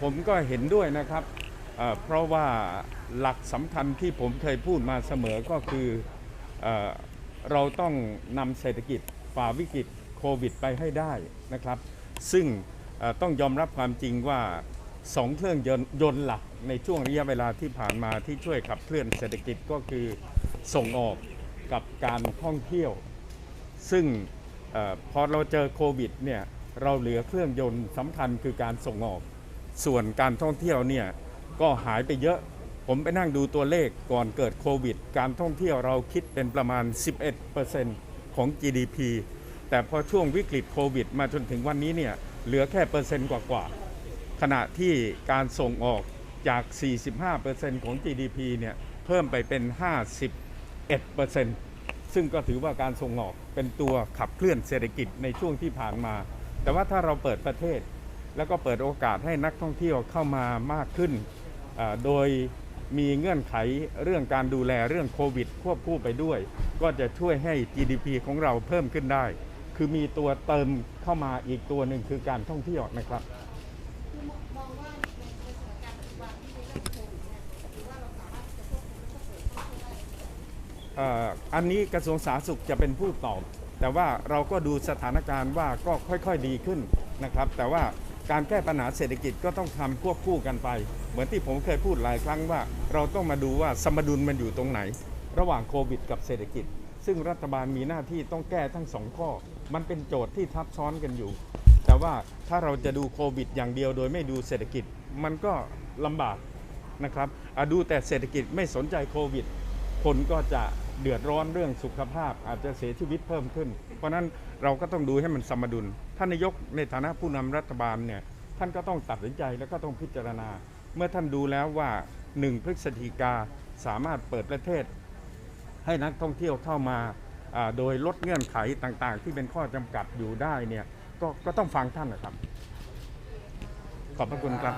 ผมก็เห็นด้วยนะครับเเพราะว่าหลักสำคัญที่ผมเคยพูดมาเสมอก็คือเอเราต้องนำเศรษฐกิจฝ่าวิกฤตโควิดไปให้ได้นะครับ ซึ่งต้องยอมรับความจริงว่าสองเครื่องยนต์ยนต์หลักในช่วงระยะเวลาที่ผ่านมาที่ช่วยขับเคลื่อนเศรษฐกิจก็คือส่งออกกับการท่องเที่ยว ซึ่งอพอเราเจอโควิดเนี่ยเราเหลือเครื่องยนต์สำคัญคือการส่งออก ส่วนการท่องเที่ยวเนี่ยก็หายไปเยอะ ผมไปนั่งดูตัวเลขก่อนเกิดโควิด การท่องเที่ยวเราคิดเป็นประมาณ 11%ของ GDP แต่พอช่วงวิกฤตโควิด มาจนถึงวันนี้เนี่ยเหลือแค่เปอร์เซ็นต์กว่าๆขณะที่การส่งออกจาก 45%ของ GDP เนี่ยเพิ่มไปเป็น 51%ซึ่งก็ถือว่าการส่งออกเป็นตัวขับเคลื่อนเศรษฐกิจในช่วงที่ผ่านมา แต่ว่าถ้าเราเปิดประเทศ แล้วก็เปิดโอกาสให้นักท่องเที่ยวเข้ามามากขึ้น โดยมีเงื่อนไขเรื่องการดูแลเรื่องโควิด ควบคู่ไปด้วย ก็จะช่วยให้ GDP ของเราเพิ่มขึ้นได้ คือมีตัวเติมเข้ามาอีกตัวหนึ่งคือการท่องเที่ยวนะครับอันที่มีเรื่องโควิดเนี่ยถือว่าเราสามารถที่จะควบคุมและก็เปิดท่องเที่ยวได้เอ่ออันนี้กระทรวงสาธารณสุขจะเป็นผู้ตอบ แต่ว่าเราก็ดูสถานการณ์ว่าก็ค่อยๆดีขึ้นนะครับ แต่ว่า การแก้ปัญหาเศรษฐกิจก็ต้องทำควบคู่กันไป เหมือนที่ผมเคยพูดหลายครั้งว่า เราต้องมาดูว่าสมดุลมันอยู่ตรงไหน ระหว่างโควิด กับเศรษฐกิจ ซึ่งรัฐบาลมีหน้าที่ต้องแก้ทั้งสองข้อ มันเป็นโจทย์ที่ทับซ้อนกันอยู่ แต่ว่าถ้าเราจะดูโควิด อย่างเดียวโดยไม่ดูเศรษฐกิจมันก็ลำบากนะครับอดูแต่เศรษฐกิจไม่สนใจโควิด คนก็จะเดือดร้อนเรื่องสุขภาพอาจจะเสียชีวิตเพิ่มขึ้น เพราะฉะนั้นเราก็ต้องดูให้มันสมดุล ท่านนายกในฐานะผู้นำรัฐบาลเนี่ยท่านก็ต้องตัดสินใจแล้วก็ต้องพิจารณา เมื่อท่านดูแล้วว่า 1 พฤศจิกาสามารถเปิดประเทศ ให้นักท่องเที่ยวเข้ามาโดยลดเงื่อนไขต่างๆ ที่เป็นข้อจำกัดอยู่ได้เนี่ยก็ก็ต้องฟังท่านนะครับ ขอบพระคุณครับ